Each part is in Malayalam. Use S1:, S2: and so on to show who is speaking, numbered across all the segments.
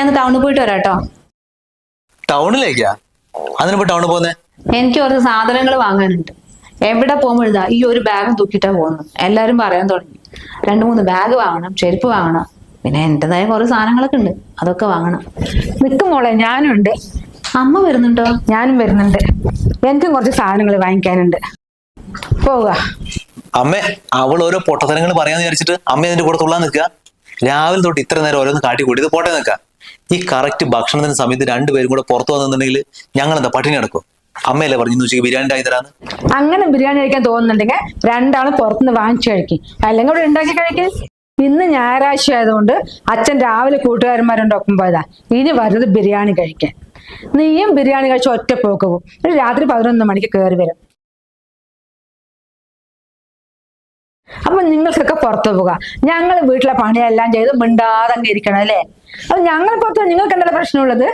S1: ഞാൻ ടൗണിൽ പോയിട്ട് വരാട്ടോ. കേട്ടോ
S2: ടൗണിലേക്കാ? അതിനിപ്പോ ടൗണിൽ
S1: എനിക്ക് കുറച്ച് സാധനങ്ങൾ വാങ്ങാനുണ്ട്. എവിടെ പോകുമ്പോഴുതാ ഈ ഒരു ബാഗ് തൂക്കിട്ടാ പോകുന്നു എല്ലാരും പറയാൻ തുടങ്ങി. രണ്ടു മൂന്ന് ബാഗ് വാങ്ങണം ചെരുപ്പ് വാങ്ങണം. പിന്നെ എന്റേതായ കുറെ സാധനങ്ങളൊക്കെ ഉണ്ട്. അതൊക്കെ വാങ്ങണം.
S3: നിക്ക് മോളെ ഞാനും ഉണ്ട്
S1: അമ്മ വരുന്നുണ്ടോ?
S3: ഞാനും വരുന്നുണ്ട്. എനിക്കും കുറച്ച് സാധനങ്ങൾ വാങ്ങിക്കാനുണ്ട്. പോവുക
S2: അമ്മ അവൾ ഓരോ പൊട്ടത്തരങ്ങൾ പറയാന്ന് വിചാരിച്ചിട്ട് അമ്മ അതിന്റെ കൂടെ തുള്ളാൻ നിൽക്കുക. രാവിലെ തൊട്ട് ഇത്ര നേരം ഓരോന്ന് കാട്ടി കൂട്ടി ഇത് പോട്ടെ നിൽക്കുക ഈ കറക്റ്റ് ഭക്ഷണത്തിന് സമയത്ത് രണ്ടുപേരും കൂടെ പുറത്തു വന്നിട്ടുണ്ടെങ്കിൽ ഞങ്ങൾ എന്താ പട്ടിണി നടക്കും അമ്മയല്ലേ പറഞ്ഞു ഉച്ചയ്ക്ക് ബിരിയാണി തരാന്ന്?
S3: അങ്ങനെ ബിരിയാണി കഴിക്കാൻ തോന്നുന്നുണ്ടെങ്കിൽ രണ്ടാളും പുറത്തുനിന്ന് വാങ്ങിച്ചു കഴിക്കും. അല്ലെങ്കിൽ ഇവിടെ ഉണ്ടാക്കി കഴിക്കും. ഇന്ന് ഞായറാഴ്ച ആയതുകൊണ്ട് അച്ഛൻ രാവിലെ കൂട്ടുകാരന്മാരുണ്ട് ഒപ്പം പോയതാ. ഇനി വരുന്നത് ബിരിയാണി കഴിക്കാൻ. നീയും ബിരിയാണി കഴിച്ച് ഒറ്റ പോക്ക് പോകും രാത്രി പതിനൊന്ന് മണിക്ക് കയറി വരും. അപ്പൊ നിങ്ങൾക്കൊക്കെ പുറത്തു പോകാം. ഞങ്ങൾ വീട്ടിലെ പണിയെല്ലാം ചെയ്ത് മിണ്ടാതെ അങ്ങ് ഇരിക്കണം അല്ലേ? അപ്പൊ ഞങ്ങൾ പുറത്തു നിങ്ങൾക്ക് എന്താ പ്രശ്നമുള്ളത്?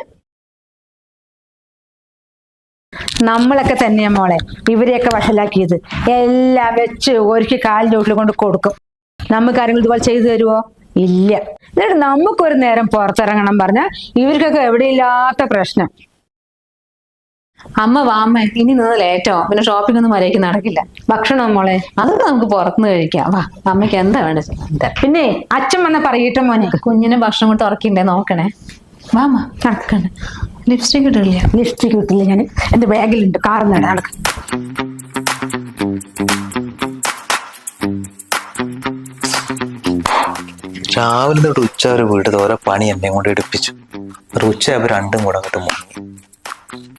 S3: നമ്മളൊക്കെ തന്നെയാ മോളെ. ഇവരെയൊക്കെ വഷലാക്കിയത് എല്ലാം വെച്ച് ഒരുക്കി കാലിന്റെ വീട്ടിൽ കൊണ്ട് കൊടുക്കും. നമുക്ക് ആരെങ്കിലും ഇതുപോലെ ചെയ്തു തരുമോ ഇല്ല. എന്നിട്ട് നമുക്കൊരു നേരം പുറത്തിറങ്ങണം പറഞ്ഞാൽ ഇവർക്കൊക്കെ എവിടെയില്ലാത്ത പ്രശ്നം.
S1: അമ്മ വാമ്മ ഇനി നിന്ന് ലേറ്റോ? പിന്നെ ഷോപ്പിംഗ് ഒന്നും മര്യാദയ്ക്ക് നടക്കില്ല.
S3: ഭക്ഷണം മോളെ?
S1: അതൊക്കെ നമുക്ക് പുറത്തുനിന്ന് കഴിക്കാം. വാ അമ്മയ്ക്ക് എന്താ വേണ്ടത്? എന്താ?
S3: പിന്നെ അച്ഛൻ വന്ന പറയട്ടെ മോനെ.
S1: കുഞ്ഞിനെ ഭക്ഷണം കൊടുത്ത് ഉറക്കിണ്ടേ? നോക്കണേ. വാമ്മ നടക്കണ്ട. ലിപ്സ്റ്റിക് ഇട്ടില്ല
S3: ലിപ്സ്റ്റിക് കിട്ടില്ല ഞാൻ എന്റെ ബാഗിലുണ്ട്. കാറിൽ നിന്ന് നടക്കും.
S2: രാവിലെ തൊട്ട് ഉച്ച വരെ വീട്ടിൽ ഓരോ പണി എന്നെ കൊണ്ട് എടുപ്പിച്ചു. ഒരു അവർ രണ്ടും കൂടെ അങ്ങോട്ട് മുങ്ങി.